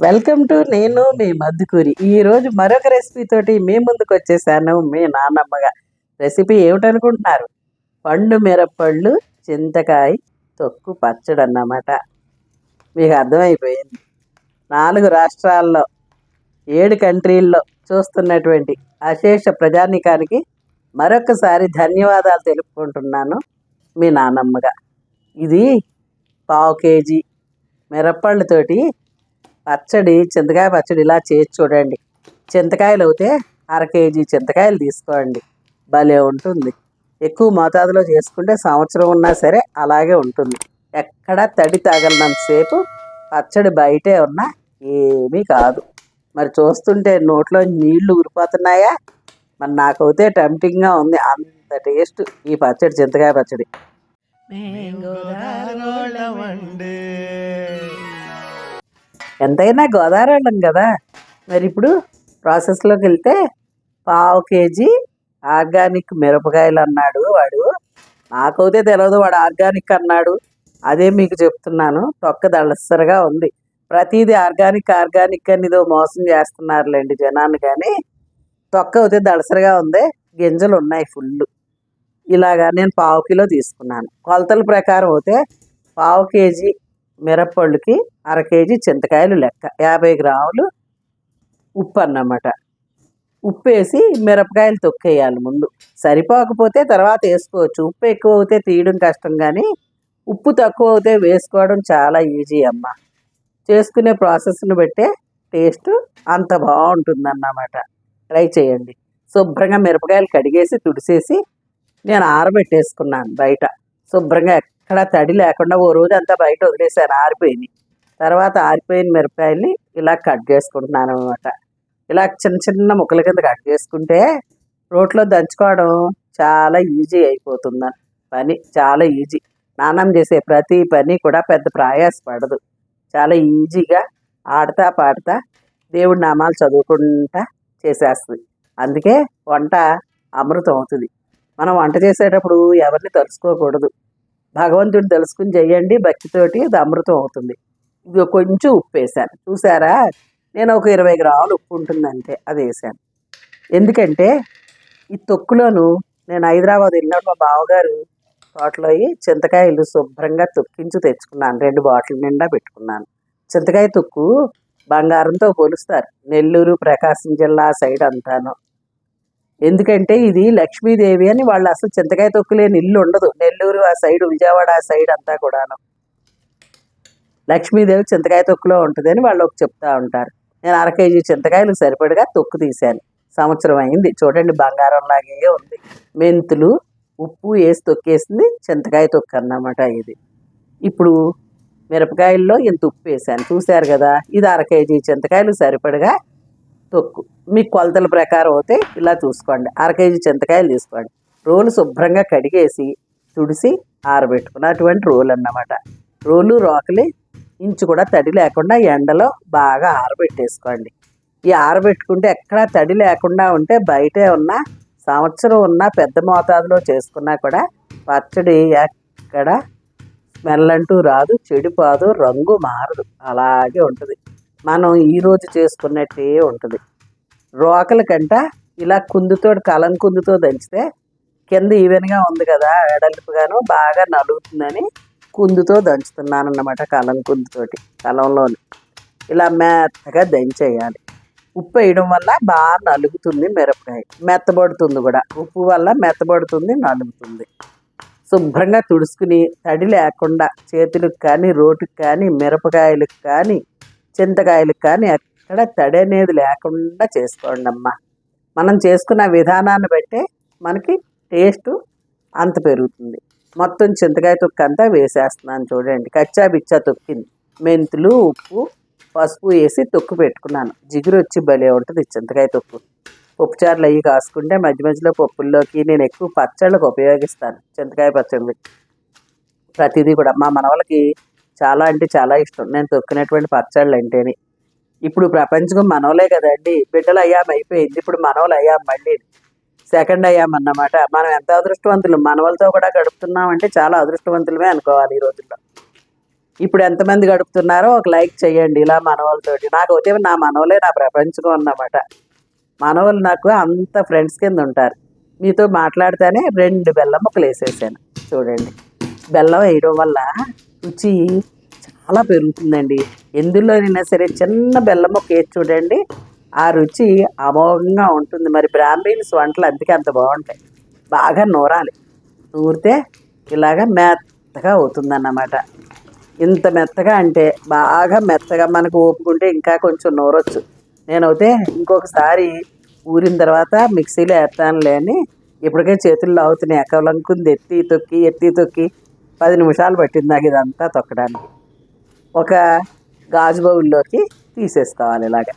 Welcome to నేను మీ మద్దుకూరి ఈ రోజు మరొక రెసిపీ తోటి మీ ముందుకు వచ్చేసాను మీ నాన్నమ్మగా రెసిపీ ఏమిటనుకుంటున్నారు? పండు మిరప్పళ్ళు చింతకాయ తొక్కు పచ్చడి అన్నమాట మీకు అర్థమైపోయింది. నాలుగు రాష్ట్రాల్లో ఏడు కంట్రీల్లో చూస్తున్నటువంటి అశేష ప్రజానికానికి మరొకసారి ధన్యవాదాలు తెలుపుకుంటున్నాను మీ నాన్నమ్మగా ఇది పావు కేజీ మిరప్పళ్ళతోటి పచ్చడి చింతకాయ పచ్చడి ఇలా చేసి చూడండి. చింతకాయలు అయితే అర కేజీ చింతకాయలు తీసుకోండి. భలే ఉంటుంది. ఎక్కువ మోతాదులో చేసుకుంటే సంవత్సరం ఉన్నా సరే అలాగే ఉంటుంది. ఎక్కడ తడి తగలనంతసేపు పచ్చడి బయటే ఉన్నా ఏమీ కాదు. మరి చూస్తుంటే నోట్లో నీళ్ళు ఊరిపోతున్నాయా? మరి నాకైతే టెంప్టింగ్గా ఉంది. అంత టేస్ట్ ఈ పచ్చడి చింతకాయ పచ్చడి. ఎంతైనా గోదావరి వాళ్ళం కదా. మరి ఇప్పుడు ప్రాసెస్లోకి వెళ్తే పావు కేజీ ఆర్గానిక్ మిరపకాయలు అన్నాడు వాడు. నాకైతే తెలియదు వాడు ఆర్గానిక్ అన్నాడు. అదే మీకు చెప్తున్నాను. తొక్క దళసరగా ఉంది. ప్రతిదీ ఆర్గానిక్ ఆర్గానిక్ అని ఇదో మోసం చేస్తున్నారులేండి జనాన్ని కానీ తొక్క అయితే దళసరగా ఉంది. గింజలు ఉన్నాయి ఫుల్. ఇలాగా నేను పావు కిలో తీసుకున్నాను. కొలతల ప్రకారం అయితే పావు కేజీ మిరప్పళ్ళుకి అర కేజీ చింతకాయలు లెక్క. యాభై గ్రాములు ఉప్పు అన్నమాట. ఉప్పు వేసి మిరపకాయలు తొక్కేయాలి ముందు. సరిపోకపోతే తర్వాత వేసుకోవచ్చు. ఉప్పు ఎక్కువ అవుతే తీయడం కష్టం కానీ ఉప్పు తక్కువ అవుతే వేసుకోవడం చాలా ఈజీ అమ్మ. చేసుకునే ప్రాసెస్ని బట్టే టేస్ట్ అంత బాగుంటుంది అన్నమాట ట్రై చేయండి. శుభ్రంగా మిరపకాయలు కడిగేసి తుడిసేసి నేను ఆరబెట్టేసుకున్నాను బయట. శుభ్రంగా ఎక్కడ తడి లేకుండా ఓ రోజు అంతా బయట వదిలేసాను ఆరిపోయింది తర్వాత ఆరిపోయిన మిరపకాయల్ని ఇలా కట్ చేసుకుంటున్నాను అనమాట ఇలా చిన్న చిన్న ముక్కల కింద కట్ చేసుకుంటే రోట్లో దంచుకోవడం చాలా ఈజీ అయిపోతుంది? పని చాలా ఈజీ. నానం చేసే ప్రతి పని కూడా పెద్ద ప్రయాస పడదు. చాలా ఈజీగా ఆడతా పాడతా దేవుడి నామాలు చదువుకుంటా చేసేస్తుంది. అందుకే వంట అమృతం అవుతుంది. మనం వంట చేసేటప్పుడు ఎవరిని తలుచుకోకూడదు. భగవంతుడు తెలుసుకుని చెయ్యండి భక్తితోటి అది అమృతం అవుతుంది. ఇది కొంచెం ఉప్పు వేసాను చూసారా? నేను ఒక ఇరవై గ్రాములు ఉప్పు ఉంటుంది అంతే అది వేసాను ఎందుకంటే ఈ తొక్కులోను నేను హైదరాబాద్ వెళ్ళినప్పుడు మా బావగారు తోటలో చింతకాయలు శుభ్రంగా తొక్కించి తెచ్చుకున్నాను రెండు బాటిల్ నిండా పెట్టుకున్నాను. చింతకాయ తొక్కు బంగారంతో పోలుస్తారు నెల్లూరు ప్రకాశం జిల్లా సైడ్ అంతాను. ఎందుకంటే ఇది లక్ష్మీదేవి అని వాళ్ళు అసలు చింతకాయ తొక్కులేని ఇల్లు ఉండదు. నెల్లూరు ఆ సైడ్ విజయవాడ ఆ సైడ్ అంతా కూడాను. లక్ష్మీదేవి చింతకాయ తొక్కులో ఉంటుంది అని వాళ్ళు ఒక చెప్తా ఉంటారు. నేను అర కేజీ చింతకాయలు సరిపడగా తొక్కు తీశాను. సంవత్సరం అయింది. చూడండి బంగారం లాగే ఉంది. మెంతులు ఉప్పు వేసి తొక్కేసింది చింతకాయ తొక్కు అన్నమాట ఇది. ఇప్పుడు మిరపకాయల్లో ఇంత ఉప్పు వేసాను చూశారు కదా ఇది అర కేజీ చింతకాయలు సరిపడగా తొక్కు మీ కొలతల ప్రకారం అయితే ఇలా చూసుకోండి. అర కేజీ చింతకాయలు తీసుకోండి. రోలు శుభ్రంగా కడిగేసి తుడిసి ఆరబెట్టుకున్న అటువంటి రోలు అన్నమాట. రోలు రోకలి ఇంచు కూడా తడి లేకుండా ఎండలో బాగా ఆరబెట్టేసుకోండి. ఈ ఆరబెట్టుకుంటే ఎక్కడా తడి లేకుండా ఉంటే బయటే ఉన్న సంవత్సరం ఉన్న పెద్ద మోతాదులో చేసుకున్నా కూడా పచ్చడి ఎక్కడ స్మెల్ అంటూ రాదు చెడిపోదు రంగు మారదు. అలాగే ఉంటుంది. మనం ఈరోజు చేసుకున్నట్టే ఉంటుంది. రోకల కంట ఇలా కుందుతో కలం కుందుతో దంచితే కింద ఈవెన్గా ఉంది కదా వెడల్పుగాను బాగా నలుగుతుందని కుందుతో దంచుతున్నాను అన్నమాట కలం కుందుతోటి కలంలోని. ఇలా మెత్తగా దంచేయాలి. ఉప్పు వేయడం వల్ల బాగా నలుగుతుంది మిరపకాయ. మెత్తబడుతుంది కూడా. ఉప్పు వల్ల మెత్తబడుతుంది నలుగుతుంది. శుభ్రంగా తుడుచుకుని తడి లేకుండా చేతులకు కానీ రోటికి కానీ మిరపకాయలకు కానీ చింతకాయలకు కానీ ఎక్కడ తడి అనేది లేకుండా చేసుకోండి అమ్మా. మనం చేసుకున్న విధానాన్ని బట్టే మనకి టేస్ట్ అంత పెరుగుతుంది. మొత్తం చింతకాయ తొక్కు అంతా వేసేస్తున్నాను చూడండి. కచ్చా బిచ్చా తొక్కింది. మెంతులు ఉప్పు పసుపు వేసి తొక్కు పెట్టుకున్నాను. జిగురు వచ్చి భలే ఉంటుంది చింతకాయ తొక్కు. పప్పుచారులు అవి కాసుకుంటే మధ్య మధ్యలో పప్పుల్లోకి నేను ఎక్కువ పచ్చళ్ళకు ఉపయోగిస్తాను. చింతకాయ పచ్చళ్ళు. ప్రతిదీ కూడా మా మనవలకి చాలా అంటే చాలా ఇష్టం. నేను తొక్కినటువంటి పచ్చళ్ళు అంటేని ఇప్పుడు ప్రపంచం మనవలే కదండి. బిడ్డలు అయ్యాం అయిపోయింది. ఇప్పుడు మనవలు అయ్యాం మళ్ళీ. సెకండ్ అయ్యామన్నమాట మనం ఎంత అదృష్టవంతులు? మనవలతో కూడా గడుపుతున్నాం అంటే చాలా అదృష్టవంతులమే అనుకోవాలి ఈ రోజుల్లో. ఇప్పుడు ఎంతమంది గడుపుతున్నారో ఒక లైక్ చేయండి ఇలా మనవలతోటి. నాకు అయితే నా మనవలే నా ప్రపంచం అన్నమాట. మనవాళ్ళు నాకు అంత ఫ్రెండ్స్ కింద ఉంటారు. మీతో మాట్లాడితేనే రెండు బెల్లం ముక్కలు వేసేసాను చూడండి. బెల్లం వేయడం వల్ల రుచి చాలా పెరుగుతుందండి. ఎందులోనైనా సరే చిన్న బెల్లం ముక్క వేసి చూడండి. ఆ రుచి అమోఘంగా ఉంటుంది. మరి బ్రాహ్మీన్స్ వంటలు అందుకే అంత బాగుంటాయి. బాగా నూరాలి. నూరితే ఇలాగ మెత్తగా అవుతుందన్నమాట. ఇంత మెత్తగా అంటే బాగా మెత్తగా మనకు ఓపుకుంటే ఇంకా కొంచెం నూరొచ్చు. నేనైతే ఇంకొకసారి ఊరిన తర్వాత మిక్సీలో వేస్తానులే అని ఇప్పటికే చేతుల్లో అవుతున్నాయి ఎక్కలంకుంది ఎత్తి తొక్కి ఎత్తి తొక్కి. పది నిమిషాలు పట్టింది నాకు ఇదంతా తొక్కడానికి. ఒక గాజు బౌల్లోకి తీసేసుకోవాలి ఇలాగ.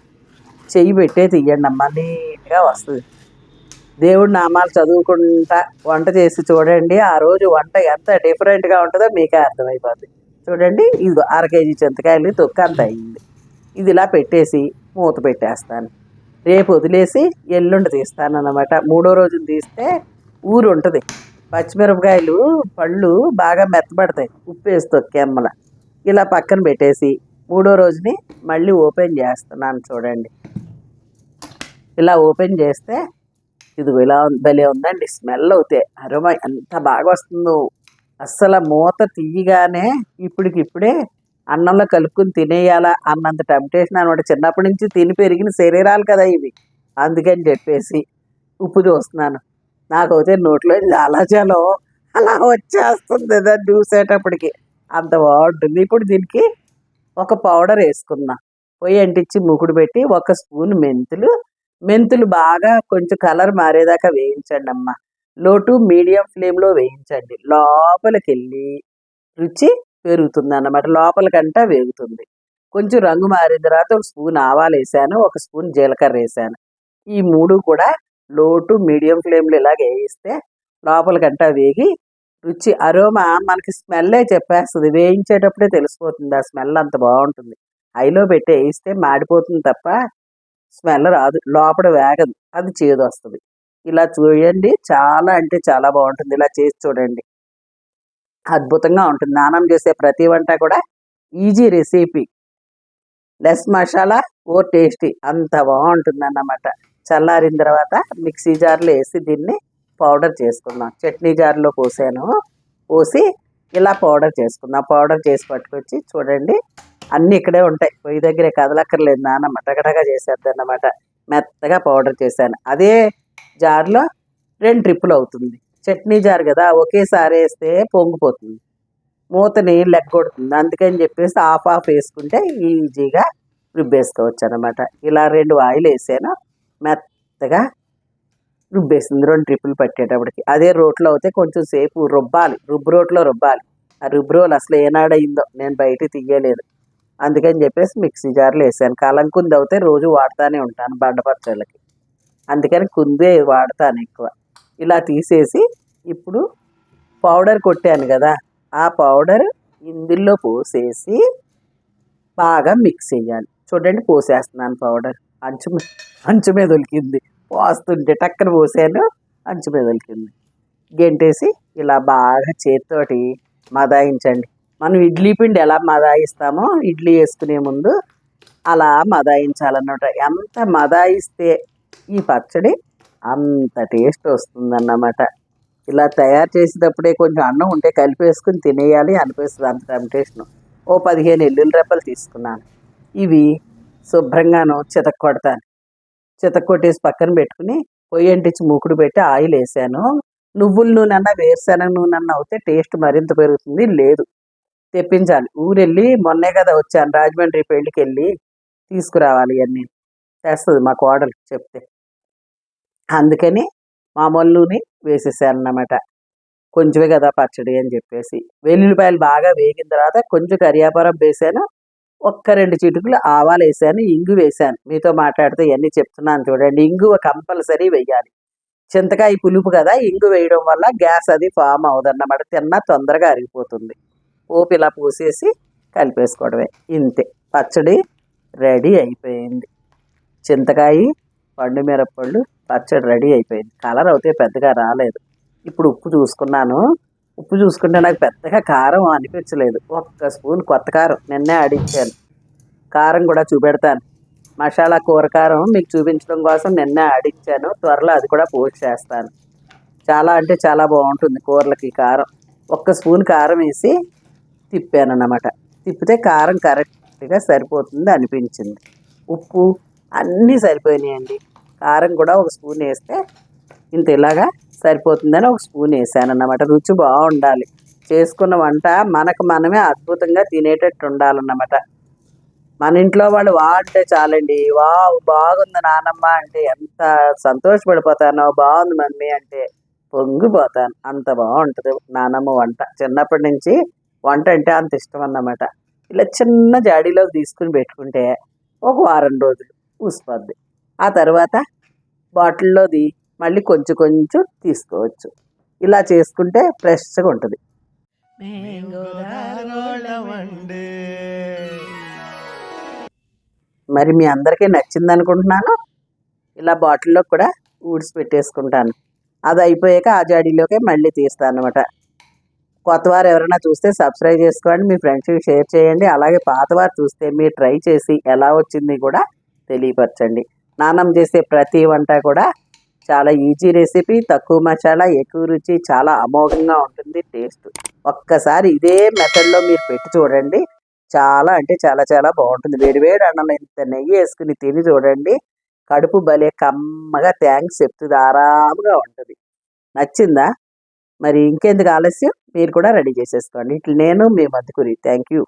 చెయ్యి పెట్టే తీయండి అమ్మ నీట్గా వస్తుంది. దేవుడి నామాలు చదువుకుంటా వంట చేసి చూడండి ఆ రోజు వంట ఎంత డిఫరెంట్గా ఉంటుందో మీకే అర్థమైపోద్ది. చూడండి ఇది అర కేజీ చింతకాయలు తొక్క అంత అయింది. ఇది ఇలా పెట్టేసి మూత పెట్టేస్తాను. రేపు వదిలేసి ఎల్లుండి తీస్తాను అన్నమాట మూడో రోజున తీస్తే ఊరు ఉంటుంది పచ్చిమిరపకాయలు పళ్ళు బాగా మెత్తబడతాయి. ఉప్పు వేసి తొక్కేమ్మల ఇలా పక్కన పెట్టేసి మూడో రోజుని మళ్ళీ ఓపెన్ చేస్తున్నాను చూడండి. ఇలా ఓపెన్ చేస్తే ఇది ఇలా భలే ఉందండి. స్మెల్ అవుతాయి అరుమ ఎంత బాగా వస్తుందో. అస్సలు మూత తీయగానే ఇప్పటికిప్పుడే అన్నంలో కలుపుకుని తినేయాలా అన్నంత టెంప్టేషన్ అనమాట చిన్నప్పటి నుంచి తిని పెరిగిన శరీరాలు కదా ఇవి. అందుకని చెప్పేసి ఉప్పు చూస్తున్నాను. నాకైతే నోట్లో చాలా అలా వచ్చేస్తుంది దాన్ని చూసేటప్పటికి. అంత బాగుంటుంది. ఇప్పుడు దీనికి ఒక పౌడర్ వేసుకున్నా. పొయ్యి అంటించి మూకుడు పెట్టి ఒక స్పూన్ మెంతులు. మెంతులు బాగా కొంచెం కలర్ మారేదాకా వేయించండి అమ్మ. లో టు మీడియం ఫ్లేమ్లో వేయించండి. లోపలికి వెళ్ళి రుచి పెరుగుతుంది అన్నమాట లోపలికంట వేగుతుంది. కొంచెం రంగు మారిన తర్వాత ఒక స్పూన్ ఆవాలు వేసాను ఒక స్పూన్ జీలకర్ర వేసాను. ఈ మూడు కూడా లో టు మీడియం ఫ్లేమ్లో ఇలాగ వేయిస్తే లోపలికంట వేగి రుచి అరోమా మనకి స్మెల్లే చెప్పేస్తుంది. వేయించేటప్పుడే తెలిసిపోతుంది ఆ స్మెల్ అంత బాగుంటుంది. హైలో పెట్టి వేయిస్తే మాడిపోతుంది తప్ప స్మెల్ రాదు. లోపల వేగదు. అది చేదు వస్తుంది. ఇలా చూడండి చాలా అంటే చాలా బాగుంటుంది. ఇలా చేసి చూడండి. అద్భుతంగా ఉంటుంది. నానం చేసే ప్రతి వంట కూడా ఈజీ రెసిపీ. లెస్ మసాలా ఓ టేస్టీ. అంత బాగుంటుంది అన్నమాట చల్లారిన తర్వాత మిక్సీ జార్లో వేసి దీన్ని పౌడర్ చేసుకున్నాం చట్నీ జార్లో పోసాను. పోసి ఇలా పౌడర్ చేసుకున్నాం పౌడర్ చేసి పట్టుకొచ్చి చూడండి అన్నీ ఇక్కడే ఉంటాయి. పొయ్యి దగ్గరే కదలక్కర్లేదు నాన్న. మటగటగా చేసేద్ది అనమాట మెత్తగా పౌడర్ చేశాను. అదే జార్లో రెండు ట్రిప్పులు అవుతుంది. చట్నీ జార్ కదా ఒకేసారి వేస్తే పొంగిపోతుంది. మూతని లెగ్గొడుతుంది. అందుకని చెప్పేసి ఆఫ్ ఆఫ్ వేసుకుంటే ఈజీగా రుబ్బేసుకోవచ్చు అనమాట ఇలా రెండు ఆయిల్ వేసాను. మెత్తగా రుబ్బేసింది. రెండు ట్రిప్పులు పట్టేటప్పటికి. అదే రోట్లో అయితే కొంచెం సేపు రుబ్బాలి. రుబ్బు రోట్లో రుబ్బాలి. ఆ రుబ్బు రోలు అసలు ఏనాడైందో నేను బయట తీయలేదు. అందుకని చెప్పేసి మిక్సీ జార్లో వేసాను. కాలం కుంది అయితే రోజు వాడుతూనే ఉంటాను బండపచ్చళ్ళకి అందుకని కుందే వాడతాను ఎక్కువ. ఇలా తీసేసి ఇప్పుడు పౌడర్ కొట్టాను కదా ఆ పౌడర్ ఇందులో పోసేసి బాగా మిక్స్ చేయాలి. చూడండి పోసేస్తున్నాను పౌడర్. అంచు అంచు మీద ఒలికింది. పోస్తుంటే టక్కన పోసాను అంచు మీద ఒలికింది. గెంటేసి ఇలా బాగా చేతితోటి మదాయించండి. మనం ఇడ్లీ పిండి ఎలా మదాయిస్తామో ఇడ్లీ వేసుకునే ముందు అలా మదాయించాలన్నమాట. ఎంత మదాయిస్తే ఈ పచ్చడి అంత టేస్ట్ వస్తుందన్నమాట. ఇలా తయారు చేసేటప్పుడే కొంచెం అన్నం ఉంటే కలిపేసుకుని తినేయాలి అనిపిస్తుంది అంత టెంప్టేషన్ ఓ పదిహేను ఎల్లుల్లి రెప్పలు తీసుకున్నాను. ఇవి శుభ్రంగాను చితక్కొడతాను చితక్కొట్టేసి పక్కన పెట్టుకుని పొయ్యి అంటించి మూకుడు పెట్టి ఆయిల్ వేసాను. నువ్వుల నూనె వేరుశనగ నూనె అవుతే టేస్ట్ మరింత పెరుగుతుంది. లేదు. తెప్పించాలి. ఊరెళ్ళి మొన్నే కదా వచ్చాను. రాజమండ్రి పెళ్ళికి వెళ్ళి తీసుకురావాలి అన్నీ తెస్తుంది మా కోడలు చెప్తే. అందుకని మామూలు నూనె వేసేసాను అన్నమాట కొంచెమే కదా పచ్చడి అని చెప్పేసి. వెల్లుల్లిపాయలు బాగా వేగిన తర్వాత కొంచెం కరియాపురం వేసాను. ఒక్క రెండు చిటుకులు ఆవాలు వేసాను ఇంగు వేసాను. మీతో మాట్లాడితే ఇవన్నీ చెప్తున్నాను చూడండి. ఇంగు కంపల్సరీ వేయాలి. చింతకాయ పులుపు కదా ఇంగు వేయడం వల్ల గ్యాస్ అది ఫామ్ అవ్వదన్నమాట తిన్నా తొందరగా అరిగిపోతుంది. పోపు ఇలా పూసేసి కలిపేసుకోవడమే. ఇంతే. పచ్చడి రెడీ అయిపోయింది. చింతకాయ పండు మిరపళ్ళు పచ్చడి రెడీ అయిపోయింది. కలర్ అయితే పెద్దగా రాలేదు. ఇప్పుడు ఉప్పు చూసుకున్నాను. ఉప్పు చూసుకుంటే నాకు పెద్దగా కారం అనిపించలేదు. ఒక్క స్పూన్ కొత్త కారం నిన్నే ఆడించాను. కారం కూడా చూపెడతాను. మసాలా కూర కారం మీకు చూపించడం కోసం నిన్నే ఆడించాను. త్వరలో అది కూడా పోస్ట్ చేస్తాను. చాలా అంటే చాలా బాగుంటుంది కూరలకి కారం. ఒక్క స్పూన్ కారం వేసి తిప్పాను అన్నమాట తిప్పితే కారం కరెక్ట్గా సరిపోతుంది అనిపించింది. ఉప్పు అన్నీ సరిపోయినాయండి. కారం కూడా ఒక స్పూన్ వేస్తే ఇంత ఇలాగా సరిపోతుందని ఒక స్పూన్ వేసాను అన్నమాట రుచి బాగుండాలి. చేసుకున్న వంట మనకు మనమే అద్భుతంగా తినేటట్టు ఉండాలన్నమాట. మన ఇంట్లో వాళ్ళు వాడితే చాలండి వావ్ బాగుంది నానమ్మ అంటే ఎంత సంతోషపడిపోతానో బాగుంది మమ్మీ అంటే పొంగిపోతాను. అంత బాగుంటుంది నానమ్మ వంట. చిన్నప్పటి నుంచి వంట అంటే అంత ఇష్టం అన్నమాట. ఇలా చిన్న జాడీలో తీసుకుని పెట్టుకుంటే ఒక వారం రోజులు ఊసిపోద్ది. ఆ తర్వాత బాటిల్లోది మళ్ళీ కొంచెం కొంచెం తీసుకోవచ్చు. ఇలా చేసుకుంటే ఫ్రెష్గా ఉంటుంది. మరి మీ అందరికీ నచ్చింది అనుకుంటున్నాను. ఇలా బాటిల్లో కూడా ఊడ్చి పెట్టేసుకుంటాను. అది అయిపోయాక ఆ జాడీలోకి మళ్ళీ తీస్తాను అనమాట కొత్తవారు ఎవరైనా చూస్తే సబ్స్క్రైబ్ చేసుకోండి మీ ఫ్రెండ్స్కి షేర్ చేయండి అలాగే పాతవారు చూస్తే మీరు ట్రై చేసి ఎలా వచ్చింది కూడా తెలియపరచండి. నాన్నమ్మ చేసే ప్రతి వంట కూడా చాలా ఈజీ రెసిపీ తక్కువ మసాలా ఎక్కువ రుచి చాలా అమోఘంగా ఉంటుంది టేస్ట్ ఒక్కసారి ఇదే మెథడ్లో మీరు పెట్టి చూడండి. చాలా అంటే చాలా చాలా బాగుంటుంది. వేడి వేడి అన్నంలో ఇంత నెయ్యి వేసుకుని తిని చూడండి. కడుపు భలే కమ్మగా థ్యాంక్స్ చెప్తుంది. ఆరాముగా ఉంటుంది. నచ్చిందా? మరి ఇంకెందుకు ఆలస్యం? మీరు కూడా రెడీ చేసేసుకోండి. ఇట్లా నేను మీ మధ్యకురి థ్యాంక్ యూ